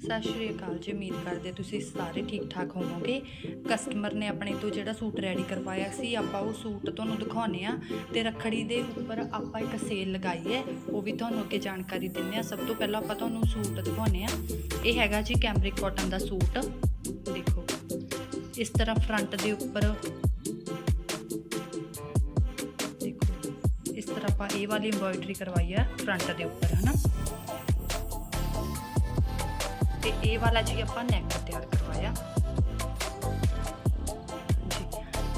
ਸਤਿ ਸ਼੍ਰੀ ਅਕਾਲ ਜੀ, ਉਮੀਦ ਕਰਦੇ ਤੁਸੀਂ ਸਾਰੇ ਠੀਕ ਠਾਕ ਹੋਵੋਗੇ। ਕਸਟਮਰ ਨੇ ਆਪਣੇ ਤੋਂ ਜਿਹੜਾ ਸੂਟ ਰੈਡੀ ਕਰਵਾਇਆ ਸੀ, ਆਪਾਂ ਉਹ ਸੂਟ ਤੁਹਾਨੂੰ ਦਿਖਾਉਨੇ ਆ ਤੇ ਰੱਖੜੀ ਦੇ ਉੱਪਰ ਆਪਾਂ ਇੱਕ ਸੇਲ ਲਗਾਈ ਹੈ, ਉਹ ਵੀ ਤੁਹਾਨੂੰ ਅੱਗੇ ਜਾਣਕਾਰੀ ਦਿੰਨੇ ਆ ਸਭ ਤੋਂ ਪਹਿਲਾਂ ਆਪਾਂ ਤੁਹਾਨੂੰ ਸੂਟ ਦਿਖਾਉਨੇ ਆ ਇਹ ਹੈਗਾ ਜੀ ਕੈਮਰਿਕ ਕਾਟਨ ਦਾ ਸੂਟ। ਦੇਖੋ, ਇਸ ਤਰ੍ਹਾਂ ਫਰੰਟ ਦੇ ਉੱਪਰ ਦੇਖੋ, ਇਸ ਤਰ੍ਹਾਂ ਆਪਾਂ ਇਹ ਵਾਲੀ ਐਮਬ੍ਰੋਇਡਰੀ ਕਰਵਾਈ ਆ ਫਰੰਟ ਦੇ ਉੱਪਰ, ਹਨਾ? ਤੇ ਇਹ ਵਾਲਾ ਜੀ ਆਪਾਂ ਨੈਕ ਤਿਆਰ ਕਰਵਾਇਆ। ਜੀ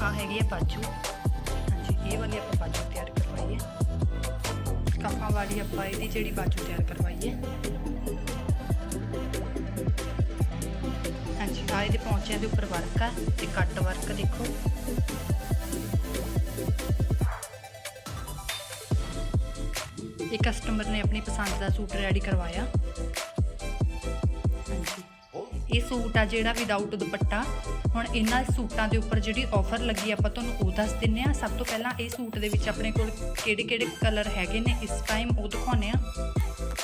ਆ ਹੈਗੀ ਹੈ ਬਾਜੂ। ਹਾਂਜੀ, ਇਹ ਵਾਲੀ ਆਪਾਂ ਬਾਜੂ ਤਿਆਰ ਕਰਵਾਈ ਹੈ। ਕਾਪਾਂ ਵਾਲੀ ਆਪਾਂ ਇਹਦੀ ਜਿਹੜੀ ਬਾਜੂ ਤਿਆਰ ਕਰਵਾਈ ਹੈ। ਹਾਂਜੀ ਆ ਇਹਦੇ ਪੌਂਚਿਆਂ ਦੇ ਉੱਪਰ ਵਰਕ ਆ ਤੇ ਕੱਟ ਵਰਕ ਦੇਖੋ। ਇਹ ਕਸਟਮਰ ਨੇ ਆਪਣੀ ਪਸੰਦ ਦਾ ਸੂਟ ਰੈਡੀ ਕਰਵਾਇਆ। ਇਹ ਸੂਟ ਆ ਜਿਹੜਾ ਵਿਦਆਊਟ ਦੁਪੱਟਾ। ਹੁਣ ਇਹਨਾਂ ਸੂਟਾਂ ਦੇ ਉੱਪਰ ਜਿਹੜੀ ਆਫਰ ਲੱਗੀ ਆਪਾਂ ਤੁਹਾਨੂੰ ਉਹ ਦੱਸ ਦਿੰਨੇ ਆ। ਸਭ ਤੋਂ ਪਹਿਲਾਂ ਇਹ ਸੂਟ ਦੇ ਵਿੱਚ ਆਪਣੇ ਕੋਲ ਕਿਹੜੇ ਕਿਹੜੇ ਕਲਰ ਹੈਗੇ ਨੇ, ਇਸ ਟਾਈਮ ਉਹ ਦਿਖਾਉਨੇ ਆ।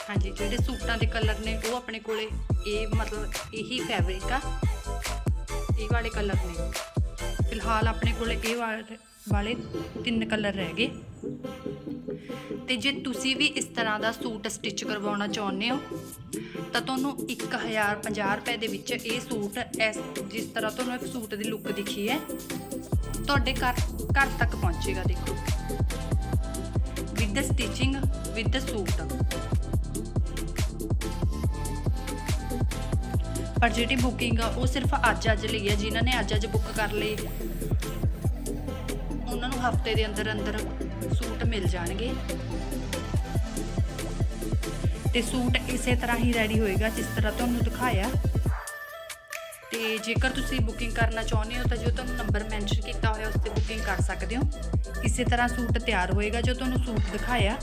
ਹਾਂਜੀ, ਜਿਹੜੇ ਸੂਟਾਂ ਦੇ ਕਲਰ ਨੇ, ਉਹ ਆਪਣੇ ਕੋਲੇ ਇਹ ਮਤਲਬ ਇਹੀ ਫੈਬਰਿਕ ਆ। ਇਹ ਵਾਲੇ ਕਲਰ ਨੇ। ਫਿਲਹਾਲ ਆਪਣੇ ਕੋਲੇ ਇਹ ਵਾਲੇ- ਵਾਲੇ ਤਿੰਨ ਕਲਰ ਰਹਿ ਗਏ। ਤੇ ਜੇ ਤੁਸੀਂ ਵੀ ਇਸ ਤਰ੍ਹਾਂ ਦਾ ਸੂਟ ਸਟਿਚ ਕਰਵਾਉਣਾ ਚਾਹੁੰਦੇ ਹੋ, ਤਾਂ ਤੁਹਾਨੂੰ 1050 ਰੁਪਏ ਦੇ ਵਿੱਚ ਇਹ ਸੂਟ ਇਸ ਜਿਸ ਤਰ੍ਹਾਂ ਤੁਹਾਨੂੰ ਇੱਕ ਸੂਟ ਦੀ ਲੁੱਕ ਦਿਖੀ ਹੈ, ਤੁਹਾਡੇ ਘਰ ਘਰ ਤੱਕ ਪਹੁੰਚੇਗਾ, ਦੇਖੋ। ਵਿਦ ਸਟਿਚਿੰਗ ਵਿਦ ਸੂਟ ਪਰ ਜਿਹੜੀ ਬੁਕਿੰਗ ਆ, ਉਹ ਸਿਰਫ ਅੱਜ ਅੱਜ ਲਈ ਹੈ। ਜਿਨ੍ਹਾਂ ਨੇ ਅੱਜ ਅੱਜ ਬੁੱਕ ਕਰ ਲਈ, ਉਹਨਾਂ ਨੂੰ ਹਫ਼ਤੇ ਦੇ ਅੰਦਰ ਅੰਦਰ ਸੂਟ ਮਿਲ ਜਾਣਗੇ। ਤੇ ਸੂਟ ਇਸੇ ਤਰ੍ਹਾਂ ਹੀ ਰੈਡੀ ਹੋਏਗਾ, ਜਿਸ ਤਰ੍ਹਾਂ ਤੁਹਾਨੂੰ ਦਿਖਾਇਆ। ਤੇ ਜੇਕਰ ਤੁਸੀਂ ਬੁਕਿੰਗ ਕਰਨਾ ਚਾਹੁੰਦੇ ਹੋ, ਤਾਂ ਜੋ ਤੁਹਾਨੂੰ ਨੰਬਰ ਮੈਂਸ਼ਨ ਕੀਤਾ ਹੋਇਆ, ਉਸ ਤੇ ਬੁਕਿੰਗ ਕਰ ਸਕਦੇ ਹੋ। ਇਸੇ ਤਰ੍ਹਾਂ ਸੂਟ ਤਿਆਰ ਹੋਏਗਾ, ਜੋ ਤੁਹਾਨੂੰ ਸੂਟ ਦਿਖਾਇਆ।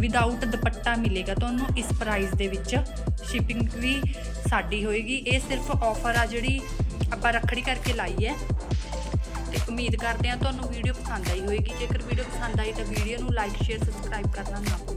ਵਿਦਆਊਟ ਦੁਪੱਟਾ ਮਿਲੇਗਾ ਤੁਹਾਨੂੰ ਇਸ ਪ੍ਰਾਈਸ ਦੇ ਵਿੱਚ। ਸ਼ਿਪਿੰਗ ਵੀ ਸਾਡੀ ਹੋਏਗੀ। ਇਹ ਸਿਰਫ ਆਫਰ ਆ ਜਿਹੜੀ ਆਪਾਂ ਰੱਖੜੀ ਕਰਕੇ ਲਾਈ ਹੈ। ਤੇ ਉਮੀਦ ਕਰਦੇ ਹਾਂ ਤੁਹਾਨੂੰ ਵੀਡੀਓ ਪਸੰਦ ਆਈ ਹੋਏਗੀ। ਜੇਕਰ ਵੀਡੀਓ ਪਸੰਦ ਆਈ ਤਾਂ ਵੀਡੀਓ ਨੂੰ ਲਾਈਕ ਸ਼ੇਅਰ ਸਬਸਕ੍ਰਾਈਬ ਕਰਨਾ ਨਾ ਭੁੱਲਿਓ